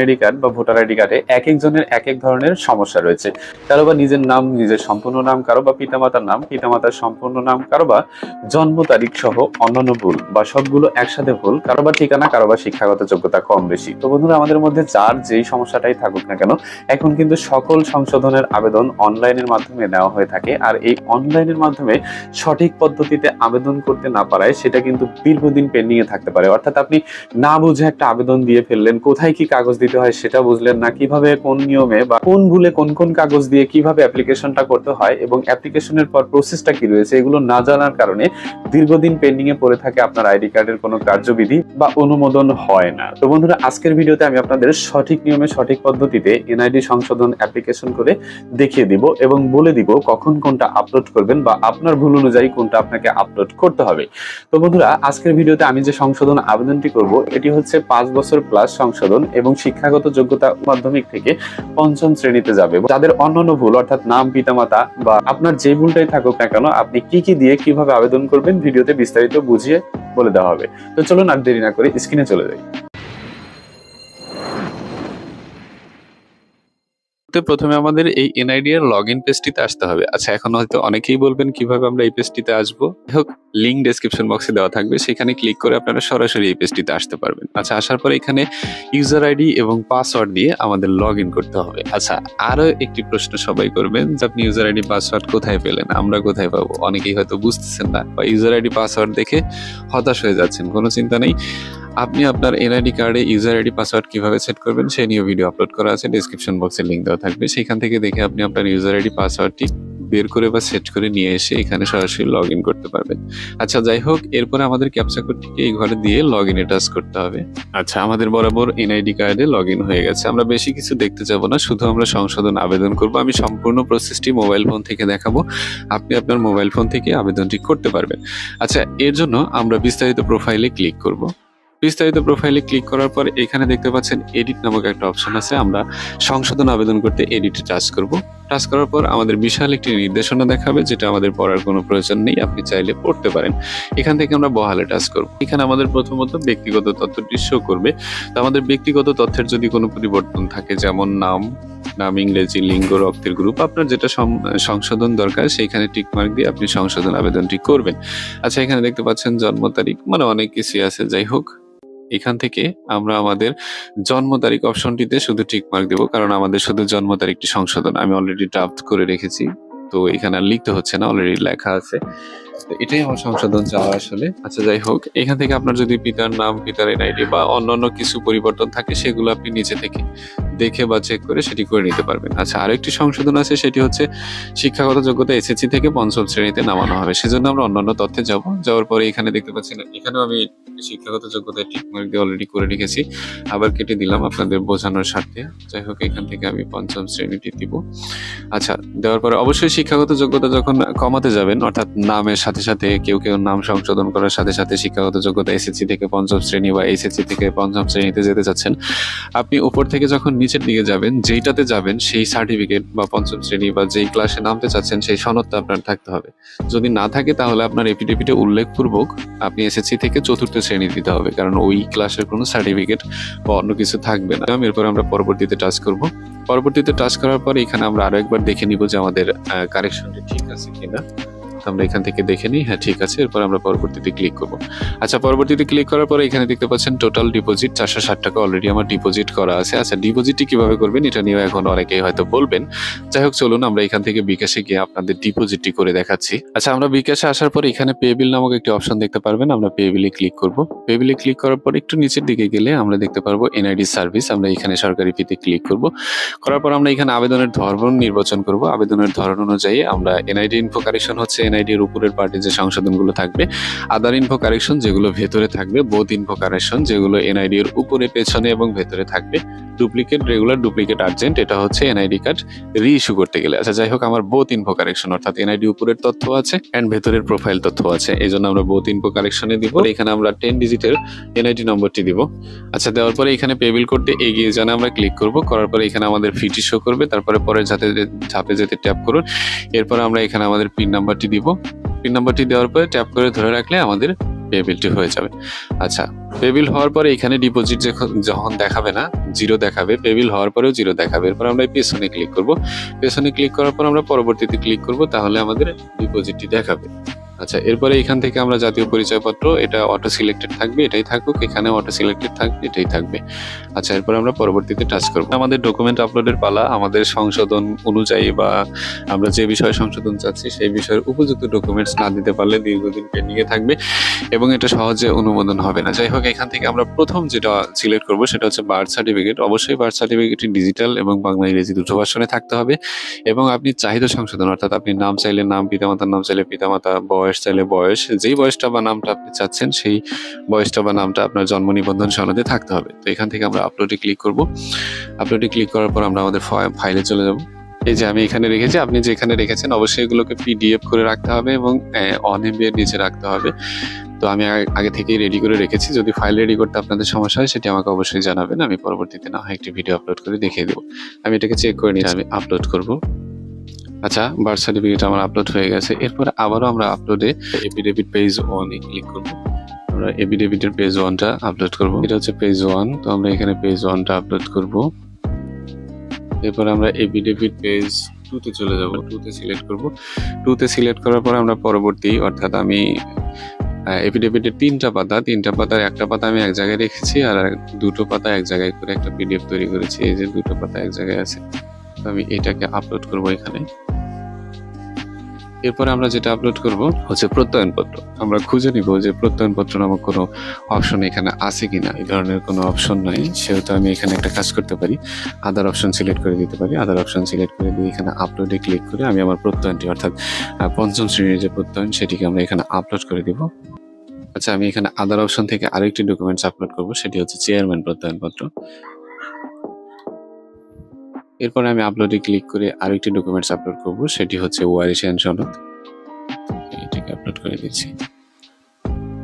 ID card বা voter ID কার্ডে এক একজনের এক এক ধরনের সমস্যা রয়েছে। কারও বা নিজের নাম, নিজের সম্পূর্ণ নাম, কারও বা পিতামাতার নাম, পিতামাতার সম্পূর্ণ নাম, কারও বা জন্ম তারিখ সহ অন্যান্য ভুল বা সবগুলো একসাথে ভুল, কারও বা ঠিকানা, কারও বা শিক্ষাগত যোগ্যতা কম বেশি। তো বন্ধুরা, আমাদের মধ্যে যার যেই সমস্যাটাই থাকুক না কেন, এখন কিন্তু সকল সংশোধনের আবেদন অনলাইনের মাধ্যমে নেওয়া হয়ে থাকে। আর এই অনলাইনের মাধ্যমে সঠিক পদ্ধতিতে আবেদন করতে না পারায় সেটা কিন্তু দীর্ঘদিন পেন্ডিং এ থাকতে পারে। অর্থাৎ আপনি না বুঝে একটা আবেদন দিয়ে ফেললেন, কোথায় কি কাগজ দিতে হয় সেটা বুঝলেন না। কীভাবে কোন নিয়মে বা কোন ভুলে কোন কোন কাগজ দিয়ে কীভাবে অ্যাপ্লিকেশনটা করতে হয় এবং অ্যাপ্লিকেশনের পর প্রসেসটা কি রয়েছে, এগুলো না জানার কারণে দীর্ঘদিন পেন্ডিং এ পড়ে থাকে আপনার আইডি কার্ডের কোনো কার্যবিধি বা অনুমোদন হয় না। তো বন্ধুরা, আজকের ভিডিওতে আমি আপনাদের সঠিক নিয়মে, সঠিক পদ্ধতিতে এনআইডি সংশোধন অ্যাপ্লিকেশন করে দেখিয়ে দিব এবং বলে দিব কখন কোনটা আপলোড করবেন বা আপনার ভুল অনুযায়ী কোনটা আপনাকে আপলোড করতে হবে। তো বন্ধুরা, আজকের ভিডিওতে আমি যে সংশোধন আবেদনটি করব, এটি হচ্ছে পাঁচ বছর প্লাস সংশোধন এবং শিক্ষাগত যোগ্যতা মাধ্যমিক থেকে পঞ্চম শ্রেণীতে যাবে। যাদের অন্যান্য ভুল, অর্থাৎ নাম, পিতামাতা বা আপনার যে ভুলটাই থাকুক না কেন, আপনি কি কি দিয়ে কীভাবে আবেদন করবেন, ভিডিওতে বিস্তারিত বুঝিয়ে বলে দেওয়া হবে। তো চলুন আর দেরি না করে স্ক্রিনে চলে যাই। তো প্রথমে আমাদের এই এনআইডি এর লগ ইন পেজটিতে আসতে হবে। আচ্ছা এখন হয়তো অনেকেই বলবেন, কীভাবে আমরা এই পেজটিতে আসব? হোক লিঙ্ক ডেসক্রিপশন বক্সে দেওয়া থাকবে। সেখানে ক্লিক করে আপনারা সরাসরি এই পেজটিতে আসতে পারবেন। আচ্ছা আসার পরে এখানে ইউজার আইডি এবং পাসওয়ার্ড দিয়ে আমাদের লগ ইন করতে হবে। আচ্ছা আরও একটি প্রশ্ন সবাই করবেন, যে আপনি ইউজার আইডি পাসওয়ার্ড কোথায় পেলেন? আমরা কোথায় পাবো? অনেকেই হয়তো বুঝতেছেন না, বা ইউজার আইডি পাসওয়ার্ড দেখে হতাশ হয়ে যাচ্ছেন, কোনো চিন্তা নেই। আপনি আপনার এনআইডি কার্ডে ইউজার আইডি, পাসওয়ার্ড কীভাবে সেট করবেন সেই নিয়ে ভিডিও আপলোড করা আছে। ডিসক্রিপশন বক্সে লিঙ্ক দেওয়া থাকবে। সেখান থেকে দেখে আপনি আপনার ইউজার আইডি, পাসওয়ার্ডটি বের করে বা সেট করে নিয়ে এসে এখানে সরাসরি লগ ইন করতে পারবেন। আচ্ছা যাই হোক, এরপরে আমাদের ক্যাপচা কোডটিকে এই ঘরে দিয়ে লগ ইনে টাচ করতে হবে। আচ্ছা আমাদের বরাবর এনআইডি কার্ডে লগ ইন হয়ে গেছে। আমরা বেশি কিছু দেখতে যাব না, শুধু আমরা সংশোধন আবেদন করব। আমি সম্পূর্ণ প্রসেসটি মোবাইল ফোন থেকে দেখাবো। আপনি আপনার মোবাইল ফোন থেকে আবেদনটি করতে পারবেন। আচ্ছা এর জন্য আমরা বিস্তারিত প্রোফাইলে ক্লিক করব। বিস্তারিত প্রোফাইলে ক্লিক করার পর এখানে দেখতে পাচ্ছেন এডিট নামক একটা অপশন আছে। আমরা সংশোধন আবেদন করতে এডিটে টাচ করব। টাচ করার পর আমাদের বিশাল একটি নির্দেশনা দেখাবে, যেটা আমাদের পড়ার কোনো প্রয়োজন নেই। আপনি চাইলে পড়তে পারেন। এখান থেকে আমরা বহালে টাচ করব। এখানে আমাদের প্রথমত ব্যক্তিগত তথ্যটি শো করবে। তো আমাদের ব্যক্তিগত তথ্যের যদি কোনো পরিবর্তন থাকে, যেমন নাম নাম, ইংরেজি, লিঙ্গ, রক্তের গ্রুপ আপনার যেটা সংশোধন দরকার, সেইখানে টিকমার্ক দিয়ে আপনি সংশোধন আবেদনটি করবেন। আচ্ছা এখানে দেখতে পাচ্ছেন জন্ম তারিখ মানে অনেক কিছুই আছে। যাই হোক এখান থেকে আমরা আমাদের জন্ম তারিখ অপশনটিতে শুধু টিক মার্ক দেবো, কারণ আমাদের শুধু জন্ম তারিখটি সংশোধন। আমি অলরেডি ড্রাফট করে রেখেছি, তো এখানে আর লিখতে হচ্ছে না অলরেডি লেখা আছে। তো এটাই আমার সংশোধন চাওয়া আসলে। আচ্ছা যাই হোক, এখান থেকে আপনার যদি পিতার নাম, পিতার এনআইডি বা অন্যান্য কিছু পরিবর্তন থাকে, সেগুলো আপনি নিচে থেকে দেখে বা চেক করে সেটি করে নিতে পারবেন। আচ্ছা আরেকটি সংশোধন আছে, সেটি হচ্ছে শিক্ষাগত যোগ্যতা এসএসসি থেকে পঞ্চম শ্রেণীতে নামানো হবে। সেজন্য আমরা অন্যান্য তথ্যে যাব। যাওয়ার পরে এখানে দেখতে পাচ্ছি না এখানেও আমি শিক্ষাগত যোগ্যতায় টিক মার্ক দিয়ে অলরেডি করে রেখেছি। আবার কেটে দিলাম আপনাদের বোঝানোর স্বার্থে। যাই হোক, এখান থেকে আমি পঞ্চম শ্রেণীটি দিব। আচ্ছা দেওয়ার পরে অবশ্যই শিক্ষাগত যোগ্যতা যখন কমাতে যাবেন, অর্থাৎ নামের সাথে সাথে কেউ কেউ নাম সংশোধন করার সাথে সাথে শিক্ষাগত যোগ্যতা এসএসসি থেকে পঞ্চম শ্রেণি বা এসএসসি থেকে পঞ্চম শ্রেণীতে যেতে চাচ্ছেন, আপনি উপর থেকে যখন নিচের দিকে যাবেন, যেইটাতে যাবেন, সেই সার্টিফিকেট বা পঞ্চম শ্রেণি বা যেই ক্লাসে নামতে চাচ্ছেন, সেই সনদটা আপনার থাকতে হবে। যদি না থাকে, তাহলে আপনার এপিডিপিটে উল্লেখপূর্বক আপনি এসএসসি থেকে চতুর্থ শ্রেণি দিতে হবে, কারণ ওই ক্লাসের কোনো সার্টিফিকেট বা অন্য কিছু থাকবে না। এরপর আমরা পরবর্তীতে টাচ করব। পরবর্তীতে টাচ করার পর এখানে আমরা আরও একবার দেখে নিব যে আমাদের কারেকশনটি ঠিক আছে কিনা। আমরা এখান থেকে দেখে নিই। হ্যাঁ ঠিক আছে, এরপর আমরা পরবর্তীতে ক্লিক করব। আচ্ছা পরবর্তীতে ক্লিক করার পরে এখানে দেখতে পাচ্ছেন টোটাল ডিপোজিট চারশো ষাট টাকা অলরেডি আমার ডিপোজিট করা আছে। আচ্ছা ডিপোজিটটি কীভাবে করবেন এটা নিয়ে এখন অনেকেই হয়তো বলবেন। যাই হোক, চলুন আমরা এখান থেকে বিকাশে গিয়ে আপনাদের ডিপোজিটটি করে দেখাচ্ছি। আচ্ছা আমরা বিকাশে আসার পর এখানে পে বিল নামক একটি অপশন দেখতে পারবেন। আমরা পে বিলে ক্লিক করব। পে বিলে ক্লিক করার পর একটু নিচের দিকে গেলে আমরা দেখতে পারব এনআইডি সার্ভিস আমরা এখানে সরকারি ফিতে ক্লিক করব। করার পর আমরা এখানে আবেদনের ধরন নির্বাচন করব। আবেদনের ধরন অনুযায়ী আমরা এনআইডি ইনফো কারেকশন হচ্ছে এনআইডি এর উপরের পার্টি যে সংশোধনগুলো থাকবে আদার ইনফো কারেকশন যেগুলো ভেতরে থাকবে বোধ ইনফো কারেকশন যেগুলো এনআইডি এর উপরে, পেছনে এবং ভেতরে থাকবে ডুপ্লিকেট রেগুলার ডুপ্লিকেট আর্জেন্ট এটা হচ্ছে এনআইডি কার্ড রি ইস্যু করতে গেলে। আচ্ছা যাই হোক, আমার বোথ ইনফো কারেকশন অর্থাৎ এনআইডি উপরের তথ্য আছে এন্ড ভেতরের প্রোফাইল তথ্য আছে। এই জন্য আমরা বোথ ইনফো কারেকশনে দিব। এখানে আমরা টেন ডিজিটের এনআইডি নম্বরটি দিব। আচ্ছা দেওয়ার পরে এখানে পেবিল করতে এগিয়ে জানে আমরা ক্লিক করব। করার পরে এখানে আমাদের ফিটি শো করবে। তারপরে পরের যাতে ধাপে যেতে ট্যাপ করুন। এরপর আমরা এখানে আমাদের পিন নাম্বারটি দিব। পিন নাম্বারটি দেওয়ার পরে ট্যাপ করে ধরে রাখলে আমাদের পেবিলটি হয়ে যাবে। আচ্ছা পেবিল হওয়ার পরে এখানে ডিপোজিট যখন দেখাবে না জিরো দেখাবে পেবিল হওয়ার পরেও জিরো দেখাবে। এরপর আমরা পেছনে ক্লিক করব। পেছনে ক্লিক করার পর আমরা পরবর্তীতে ক্লিক করব, তাহলে আমাদের ডিপোজিটটি দেখাবে। আচ্ছা এরপরে এখান থেকে আমরা জাতীয় পরিচয়পত্র, এটা অটো সিলেক্টেড থাকবে, এটাই থাকুক, এখানে অটো সিলেক্টেড থাকবে এটাই থাকবে। আচ্ছা এরপর আমরা পরবর্তীতে টাচ করব। আমাদের ডকুমেন্ট আপলোডের পালা, আমাদের সংশোধন অনুযায়ী বা আমরা যে বিষয়ে সংশোধন চাচ্ছি, সেই বিষয়ের উপযুক্ত ডকুমেন্টস না দিতে পারলে দীর্ঘদিন পেন্ডিংয়ে থাকবে এবং এটা সহজে অনুমোদন হবে না। যাই হোক, এখান থেকে আমরা প্রথম যেটা সিলেক্ট করব, সেটা হচ্ছে বার্থ সার্টিফিকেট অবশ্যই বার্থ সার্টিফিকেটটি ডিজিটাল এবং বাংলা ইংরেজি দুটো ভার্সনে থাকতে হবে এবং আপনি চাহিদা সংশোধন, অর্থাৎ আপনি নাম চাইলে নাম, পিতামাতার নাম চাইলে পিতামাতা বয়স চাইলে বয়স, যেই বয়সটা বা নামটা আপনি চাচ্ছেন, সেই বয়সটা বা নামটা আপনার জন্ম নিবন্ধন সনদে থাকতে হবে। তো এখান থেকে আমরা আপলোডে ক্লিক করব। আপলোডে ক্লিক করার পর আমরা আমাদের ফাইলে চলে যাব। এই যে আমি এখানে রেখেছি, আপনি যেখানে রেখেছেন, অবশ্যই এগুলোকে পিডিএফ করে রাখতে হবে এবং অন এর নিচে রাখতে হবে। তো আমি আগে- আগে থেকেই রেডি করে রেখেছি। যদি ফাইল রেডি করতে আপনাদের সমস্যা হয়, সেটি আমাকে অবশ্যই জানাবেন। আমি পরবর্তীতে না হয় একটি ভিডিও আপলোড করে দেখিয়ে দেবো। আমি এটাকে চেক করে নিয়ে আমি আপলোড করব। আচ্ছা বার্থ সার্টিফিকেট আমার আপলোড হয়ে গেছে। এরপরে আবারও আমরা আপলোডে এপিডেভিট পেজ ওয়ানে ক্লিক করব। আমরা এপিডেভিটের পেজ ওয়ানটা আপলোড করব। এটা হচ্ছে পেজ ওয়ান তো আমরা এখানে পেজ ওয়ানটা আপলোড করব। এরপর আমরা এপিডেভিট পেজ টুতে চলে যাব। টুতে সিলেক্ট করব। টুতে সিলেক্ট করার পর আমরা পরবর্তী, অর্থাৎ আমি এপিডেভিটের তিনটা পাতা, তিনটা পাতার একটা পাতা আমি এক জায়গায় রেখেছি আর দুটো পাতা এক জায়গায় করে একটা পিডিএফ তৈরি করেছি। এই যে দুটো পাতা এক জায়গায় আছে আমি এটাকে আপলোড করব এখানে। এরপরে আমরা যেটা আপলোড করব হচ্ছে প্রত্যয়নপত্র। আমরা খুঁজে নিব যে প্রত্যয়নপত্র নামক কোনো অপশন এখানে আছে কিনা। এই ধরনের কোনো অপশন নাই, সেহেতু আমি এখানে একটা কাজ করতে পারি। আদার অপশন সিলেক্ট করে দিতে পারি। আদার অপশন সিলেক্ট করে দিয়ে এখানে আপলোডে ক্লিক করে আমি আমার প্রত্যয়নটি, অর্থাৎ পঞ্চম শ্রেণির যে প্রত্যয়ন, সেটিকে আমরা এখানে আপলোড করে দিব। আচ্ছা আমি এখানে আদার অপশন থেকে আরেকটি ডকুমেন্টস আপলোড করব, সেটি হচ্ছে চেয়ারম্যান প্রত্যয়নপত্র। এরপরে আমি আপলোডে ক্লিক করে আরেকটি ডকুমেন্টস আপলোড করব, সেটি হচ্ছে ওয়ারিশিয়ান সনদ। এটাকে আপলোড করে দিচ্ছি।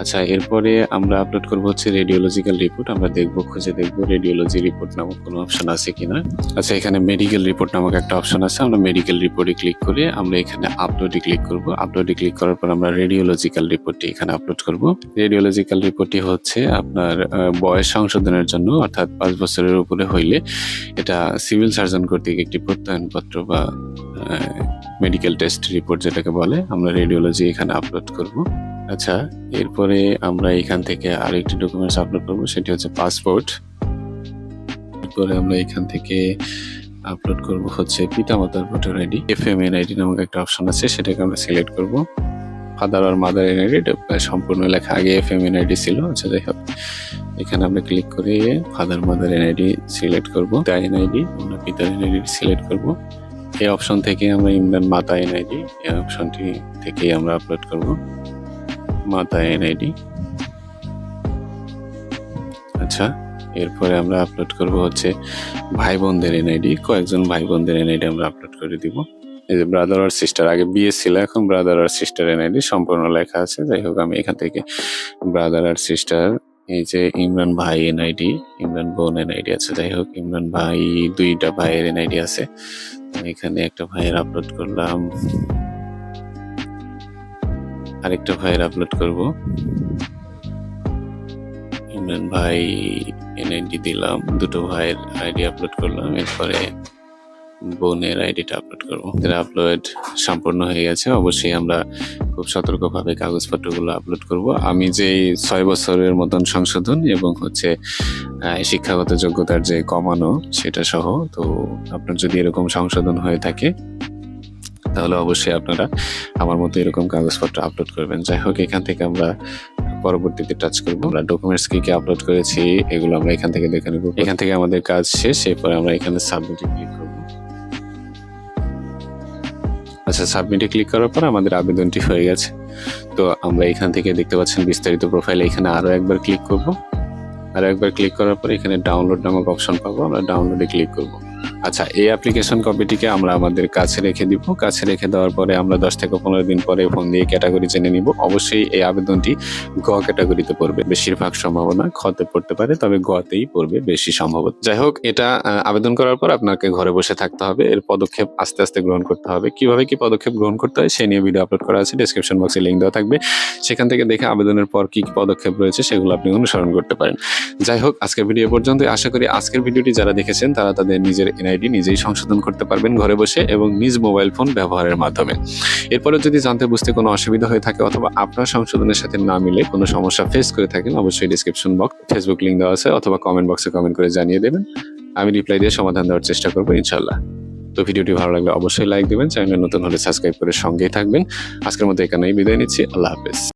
আচ্ছা এরপরে আমরা আপলোড করব হচ্ছে রেডিওলজিক্যাল রিপোর্ট আমরা দেখব, খুঁজে দেখব রেডিওলজি রিপোর্ট নামক কোনো অপশন আছে কিনা। আচ্ছা এখানে মেডিকেল রিপোর্ট নামক একটা অপশন আছে। আমরা মেডিকেল রিপোর্টে ক্লিক করে আমরা এখানে আপলোডে ক্লিক করব। আপলোডে ক্লিক করার পর আমরা রেডিওলজিক্যাল রিপোর্টটি এখানে আপলোড করব। রেডিওলজিক্যাল রিপোর্টটি হচ্ছে আপনার বয়স সংশোধনের জন্য, অর্থাৎ পাঁচ বছরের উপরে হইলে এটা সিভিল সার্জন কর্তৃক একটি প্রত্যয়নপত্র বা মেডিকেল টেস্ট রিপোর্ট যেটাকে বলে, আমরা রেডিওলজি এখানে আপলোড করব। আচ্ছা এরপরে আমরা এখান থেকে আরেকটি ডকুমেন্টস আপলোড করব, সেটি হচ্ছে পাসপোর্ট এরপরে আমরা এখান থেকে আপলোড করব হচ্ছে পিতামাতার voter ID F M N ID নামক একটা অপশন আছে, সেটাকে আমরা সিলেক্ট করব। ফাদার আর মাদার এন আইডি সম্পূর্ণ লেখা আগে এফ এম এন আইডি ছিল আচ্ছা যাই হোক। এখানে আমরা ক্লিক করে father mother N ID select করব এন আইডি আমরা পিতার এন আইডি সিলেক্ট করব। এই অপশন থেকে আমরা ইমরান মাতা এন আইডি এই অপশনটি থেকেই আমরা আপলোড করব। মাতা এন আইডি আচ্ছা এরপরে আমরা আপলোড করব হচ্ছে ভাই বোনদের এনআইডি কয়েকজন ভাই বোনদের এনআইডি আমরা আপলোড করে দিব। এই যে ব্রাদার আর সিস্টার আগে বিয়ে ছিল, এখন ব্রাদার আর সিস্টার এনআইডি সম্পূর্ণ লেখা আছে। যাই হোক, আমি এখান থেকে ব্রাদার আর সিস্টার এই যে ইমরান ভাই এনআইডি ইমরান বোন এনআইডি আছে। যাই হোক, ইমরান ভাই দুইটা ভাইয়ের এনআইডি আছে। এখানে একটা ভাইয়ের আপলোড করলাম। আরেকটা ভাইয়ের আপলোড করব। ইমরান ভাই এনআইডি দিলাম, দুটো ভাইয়ের আইডি আপলোড করলাম, এরপরে বোনের আইডিটা আপলোড করব। এর আপলোড সম্পূর্ণ হয়ে গেছে, অবশ্যই আমরা খুব সতর্কভাবে কাগজপত্রগুলো আপলোড করব। আমি যে ছয় বছরের মতন সংশোধন এবং হচ্ছে শিক্ষাগত যোগ্যতার যে কমানো সেটা সহ, তো আপনার যদি এরকম সংশোধন হয়ে থাকে তাহলে অবশ্যই আপনারা আমার মতো এরকম কাগজপত্র আপলোড করবেন। যাই হোক, এখান থেকে আমরা পরবর্তীতে টাচ করব। আমরা ডকুমেন্টস কি কি আপলোড করেছি, এগুলো আমরা এখান থেকে দেখে নেব। এখান থেকে আমাদের কাজ শেষ, এরপরে আমরা এখানে সাবমিটে ক্লিক করব। আচ্ছা সাবমিটে ক্লিক করার পর আমাদের আবেদনটি হয়ে গেছে। তো আমরা এখান থেকে দেখতে পাচ্ছেন বিস্তারিত প্রোফাইল এখানে আরও একবার ক্লিক করব। আরও একবার ক্লিক করার পর এখানে ডাউনলোড নামক অপশন পাবো। আমরা ডাউনলোডে ক্লিক করব। আচ্ছা এই অ্যাপ্লিকেশন কপিটিকে আমরা আমাদের কাছে রেখে দিব। কাছে রেখে দেওয়ার পরে আমরা দশ থেকে পনেরো দিন পরে ফোন দিয়ে ক্যাটাগরি জেনে নিব। অবশ্যই এই আবেদনটি গ ক্যাটাগরিতে পড়বে। বেশিরভাগ সম্ভাবনা খতে পড়তে পারে, তবে গতেই পড়বে বেশি সম্ভবত। যাই হোক, এটা আবেদন করার পর আপনাকে ঘরে বসে থাকতে হবে। এর পদক্ষেপ আস্তে আস্তে গ্রহণ করতে হবে। কীভাবে কি পদক্ষেপ গ্রহণ করতে হয় সে নিয়ে ভিডিও আপলোড করা আছে। ডিসক্রিপশন বক্সে লিঙ্ক দেওয়া থাকবে। সেখান থেকে দেখে আবেদনের পর কি কি পদক্ষেপ রয়েছে সেগুলো আপনি অনুসরণ করতে পারেন। যাই হোক, আজকের ভিডিও পর্যন্ত আশা করি আজকের ভিডিওটি যারা দেখেছেন, তারা তাদের নিজের এনআইডি নিজেই সংশোধন করতে পারবেন ঘরে বসে এবং নিজ মোবাইল ফোন ব্যবহারের মাধ্যমে। এরপরে যদি জানতে বুঝতে কোনো অসুবিধা হয়ে থাকে অথবা আপনার সংশোধনের সাথে না মিলে কোনো সমস্যা ফেস করে থাকেন, অবশ্যই ডিসক্রিপশন বক্স ফেসবুক লিঙ্ক দেওয়া আছে অথবা কমেন্ট বক্সে কমেন্ট করে জানিয়ে দেবেন। আমি রিপ্লাই দিয়ে সমাধান দেওয়ার চেষ্টা করব ইনশাল্লাহ তো ভিডিওটি ভালো লাগলে অবশ্যই লাইক দিবেন চ্যানেলে নতুন হলে সাবস্ক্রাইব করে সঙ্গেই থাকবেন। আজকের মতো এখানেই বিদায় নিচ্ছি, আল্লাহ হাফেজ।